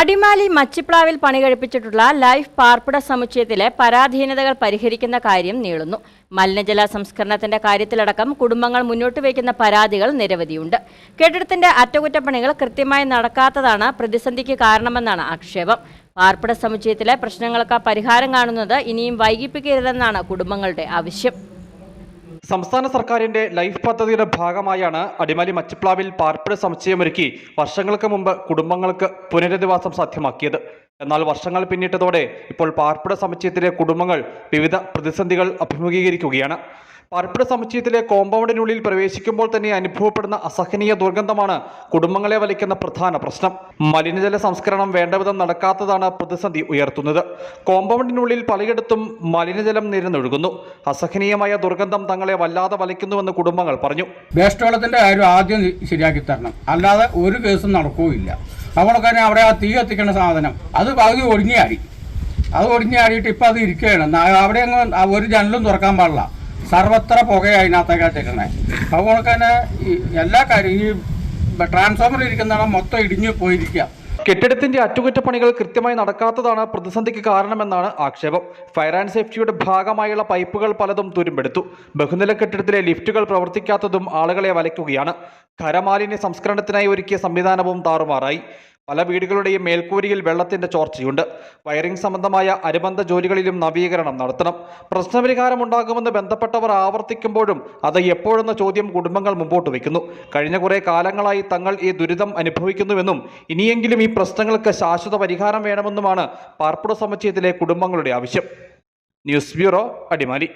അടിമാലി മച്ചിപ്ലാവിൽ പണി കഴിപ്പിച്ചിട്ടുള്ള ലൈഫ് പാർപ്പിട സമുച്ചയത്തിലെ പരാധീനതകൾ പരിഹരിക്കുന്ന കാര്യം നീളുന്നു. മലിനജല സംസ്കരണത്തിന്റെ കാര്യത്തിലടക്കം കുടുംബങ്ങൾ മുന്നോട്ട് വയ്ക്കുന്ന പരാതികൾ നിരവധിയുണ്ട്. കെട്ടിടത്തിന്റെ അറ്റകുറ്റപ്പണികൾ കൃത്യമായി നടക്കാത്തതാണ് പ്രതിസന്ധിക്ക് കാരണമെന്നാണ് ആക്ഷേപം. പാർപ്പിട സമുച്ചയത്തിലെ പ്രശ്നങ്ങൾക്ക് പരിഹാരം കാണുന്നത് ഇനിയും വൈകിപ്പിക്കരുതെന്നാണ് കുടുംബങ്ങളുടെ ആവശ്യം. സംസ്ഥാന സർക്കാരിന്റെ ലൈഫ് പദ്ധതിയുടെ ഭാഗമായാണ് അടിമാലി മച്ചിപ്ലാവിൽ പാർപ്പിട സമുച്ചയമൊരുക്കി വർഷങ്ങൾക്ക് മുമ്പ് കുടുംബങ്ങൾക്ക് പുനരധിവാസം സാധ്യമാക്കിയത്. എന്നാൽ വർഷങ്ങൾ പിന്നിട്ടതോടെ ഇപ്പോൾ പാർപ്പിട സമുച്ചയത്തിലെ കുടുംബങ്ങൾ വിവിധ പ്രതിസന്ധികൾ അഭിമുഖീകരിക്കുകയാണ്. പാർപ്പിട സമുച്ചയത്തിലെ കോമ്പൗണ്ടിനുള്ളിൽ പ്രവേശിക്കുമ്പോൾ തന്നെ അനുഭവപ്പെടുന്ന അസഹനീയ ദുർഗന്ധമാണ് കുടുംബങ്ങളെ വലിക്കുന്ന പ്രധാന പ്രശ്നം. മലിനജല സംസ്കരണം വേണ്ടവിധം നടക്കാത്തതാണ് പ്രതിസന്ധി ഉയർത്തുന്നത്. കോമ്പൗണ്ടിനുള്ളിൽ പലയിടത്തും മലിനജലം നിരന്നൊഴുകുന്നു. അസഹനീയമായ ദുർഗന്ധം തങ്ങളെ വല്ലാതെ വലിക്കുന്നുവെന്ന് കുടുംബങ്ങൾ പറഞ്ഞു. വേസ്റ്റ് വെള്ളത്തിന്റെ കാര്യം ആദ്യം ശരിയാക്കി തരണം. അല്ലാതെ ഒരു കേസും നടക്കുകയില്ല. അതുകൊണ്ട് തന്നെ അവിടെ ആ തീ എത്തിക്കുന്ന സാധനം അത് പകുതി ഒടിഞ്ഞാടി. അത് ഒടിഞ്ഞാടിയിട്ട് ഇപ്പം അത് ഇരിക്കുകയാണ്. അവിടെ അങ്ങ് ഒരു ജനലും തുറക്കാൻ പാടില്ല. സർവത്ര പുകയാണ് അതിനകത്തേക്ക് ഇട്ടേക്കണേ അതുപോലെ തന്നെ എല്ലാ കാര്യം ഈ ട്രാൻസ്ഫോമർ ഇരിക്കുന്നതാണ് മൊത്തം ഇടിഞ്ഞു പോയിരിക്കുക. കെട്ടിടത്തിന്റെ അറ്റകുറ്റപ്പണികൾ കൃത്യമായി നടക്കാത്തതാണ് പ്രതിസന്ധിക്ക് കാരണമെന്നാണ് ആക്ഷേപം. ഫയർ ആൻഡ് സേഫ്റ്റിയുടെ ഭാഗമായുള്ള പൈപ്പുകൾ പലതും തുരുമ്പെടുത്തു. ബഹുനില കെട്ടിടത്തിലെ ലിഫ്റ്റുകൾ പ്രവർത്തിക്കാത്തതും ആളുകളെ വലയ്ക്കുകയാണ്. ഖരമാലിന്യ സംസ്കരണത്തിനായി ഒരുക്കിയ സംവിധാനവും താറുമാറായി. പല വീടുകളുടെയും മേൽക്കൂരിയിൽ വെള്ളത്തിന്റെ ചോർച്ചയുണ്ട്. വയറിംഗ് സംബന്ധമായ അനുബന്ധ ജോലികളിലും നവീകരണം നടത്തണം. പ്രശ്നപരിഹാരം ഉണ്ടാകുമെന്ന് ബന്ധപ്പെട്ടവർ ആവർത്തിക്കുമ്പോഴും അത് എപ്പോഴെന്ന ചോദ്യം കുടുംബങ്ങൾ മുമ്പോട്ട് വയ്ക്കുന്നു. കഴിഞ്ഞ കുറെ കാലങ്ങളായി തങ്ങൾ ഈ ദുരിതം അനുഭവിക്കുന്നുവെന്നും ഇനിയെങ്കിലും ഈ പ്രശ്നങ്ങൾക്ക് ശാശ്വത പരിഹാരം വേണമെന്നുമാണ് പാർപ്പിട സമുച്ചയത്തിലെ കുടുംബങ്ങളുടെ ആവശ്യം. News bureau Adimali.